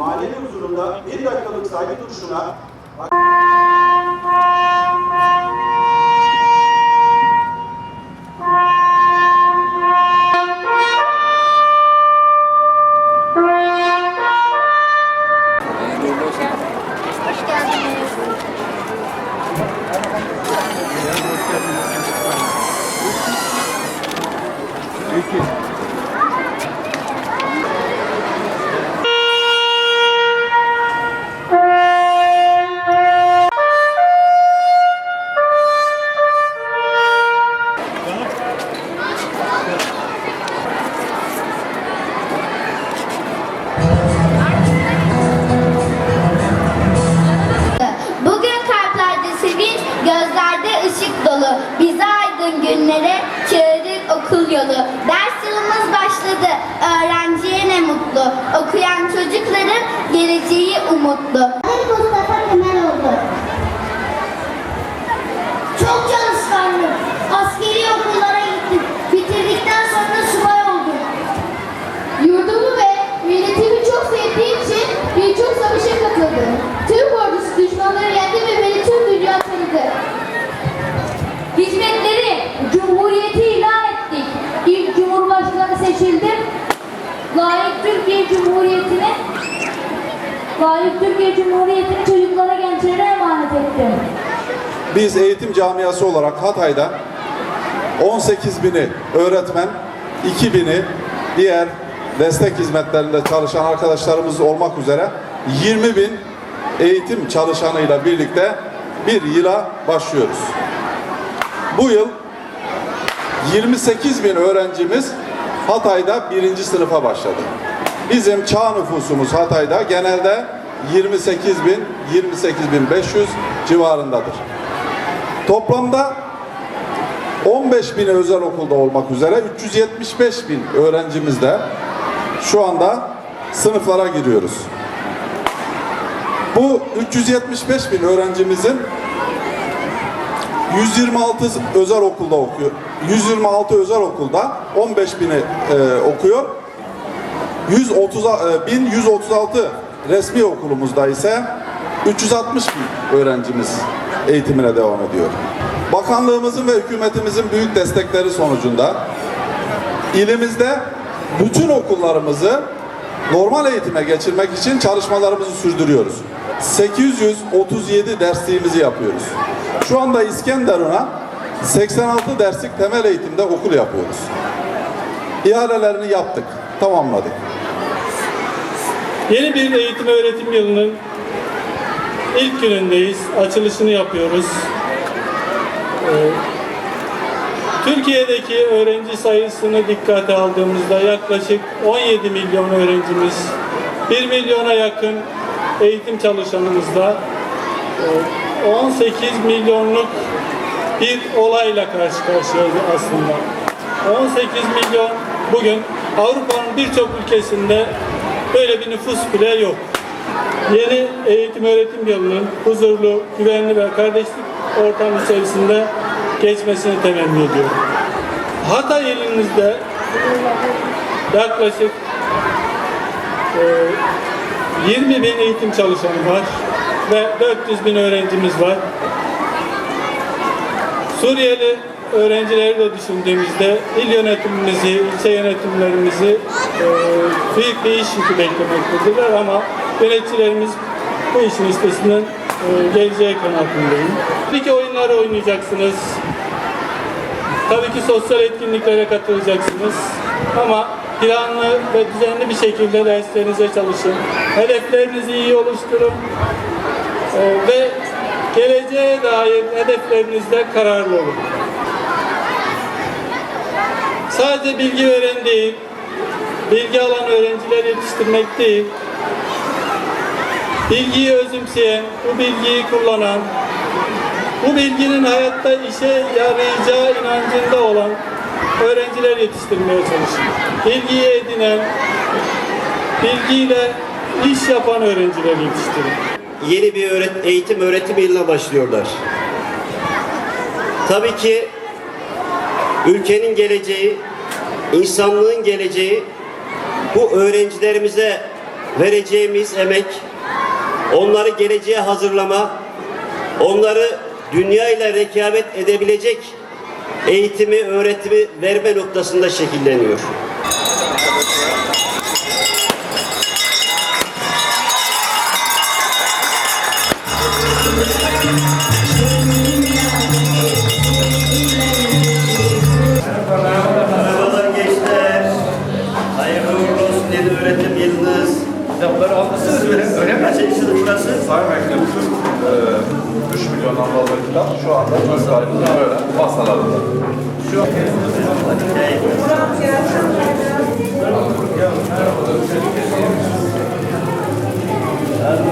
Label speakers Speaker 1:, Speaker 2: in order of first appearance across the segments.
Speaker 1: mahallenin huzurunda bir dakikalık saygı duruşuna
Speaker 2: Bugün geleceği umutlu. Mustafa Kemal oldu. Çok çalışkandım. Askeri okullara gittim. Bitirdikten sonra subay oldum.
Speaker 3: Yurdumu ve milletimi çok sevdiğim için birçok savaşa katıldım. Türk ordusu düşmanları yendi ve beni tüm dünya tanıdı. Hizmetleri Cumhuriyeti ilan ettik. İlk Cumhurbaşkanı seçildim. Layık Türkiye Cumhuriyeti'ne Layık Türkiye Cumhuriyeti'ni çocuklara gençlere emanet ettim.
Speaker 4: Biz eğitim camiası olarak Hatay'da 18 bini öğretmen, 2 bini diğer destek hizmetlerinde çalışan arkadaşlarımız olmak üzere 20 bin eğitim çalışanıyla birlikte bir yıla başlıyoruz. Bu yıl 28 bin öğrencimiz Hatay'da birinci sınıfa başladı. Bizim çağ nüfusumuz Hatay'da genelde 28 bin, 28 bin 500 civarındadır. Toplamda 15 bin özel okulda olmak üzere 375 bin öğrencimizle şu anda sınıflara giriyoruz. Bu 375 bin öğrencimizin 126 özel okulda okuyor. 126 özel okulda 15 bini e, okuyor. 130 e, 1136 resmi okulumuzda ise 360 bin öğrencimiz eğitimine devam ediyor. Bakanlığımızın ve hükümetimizin büyük destekleri sonucunda ilimizde bütün okullarımızı normal eğitime geçirmek için çalışmalarımızı sürdürüyoruz. 837 dersliğimizi yapıyoruz. Şu anda İskenderun'a 86 derslik temel eğitimde okul yapıyoruz. İhalelerini yaptık, tamamladık.
Speaker 5: Yeni bir eğitim öğretim yılının ilk günündeyiz. Açılışını yapıyoruz. Ee, Türkiye'deki öğrenci sayısını dikkate aldığımızda yaklaşık 17 milyon öğrencimiz, 1 milyona yakın eğitim çalışanımızda e, 18 milyonluk bir olayla karşı karşıyayız aslında. 18 milyon bugün Avrupa'nın birçok ülkesinde böyle bir nüfus bile yok. Yeni eğitim öğretim yılının huzurlu, güvenli ve kardeşlik ortam içerisinde geçmesini temenni ediyorum. Hatay ilimizde yaklaşık e, 20 bin eğitim çalışanı var ve 400 bin öğrencimiz var. Suriyeli öğrencileri de düşündüğümüzde il yönetimimizi, ilçe yönetimlerimizi e, büyük bir iş yükü beklemektedirler ama yöneticilerimiz bu işin üstesinden e, geleceği kanaatindeyim. Tabii ki oyunları oynayacaksınız. Tabii ki sosyal etkinliklere katılacaksınız. Ama planlı ve düzenli bir şekilde derslerinize çalışın. Hedeflerinizi iyi oluşturun. E, ve geleceğe dair hedeflerinizde kararlı olun. Sadece bilgi veren değil, bilgi alan öğrenciler yetiştirmek değil, bilgiyi özümseyen, bu bilgiyi kullanan, bu bilginin hayatta işe yarayacağı inancında olan öğrenciler yetiştirmeye çalışın. Bilgiyi edinen, bilgiyle iş yapan öğrenciler yetiştirin.
Speaker 6: yeni bir öğret eğitim öğretim yılına başlıyorlar. Tabii ki ülkenin geleceği, insanlığın geleceği bu öğrencilerimize vereceğimiz emek, onları geleceğe hazırlama, onları dünya ile rekabet edebilecek eğitimi, öğretimi verme noktasında şekilleniyor. Burası?
Speaker 4: Sayın Beklerim, e, 3 milyondan fazla kitap şu anda çocuklarımızın böyle masalarında. Şu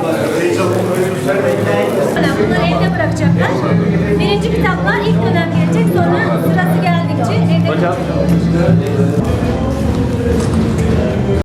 Speaker 7: Bunları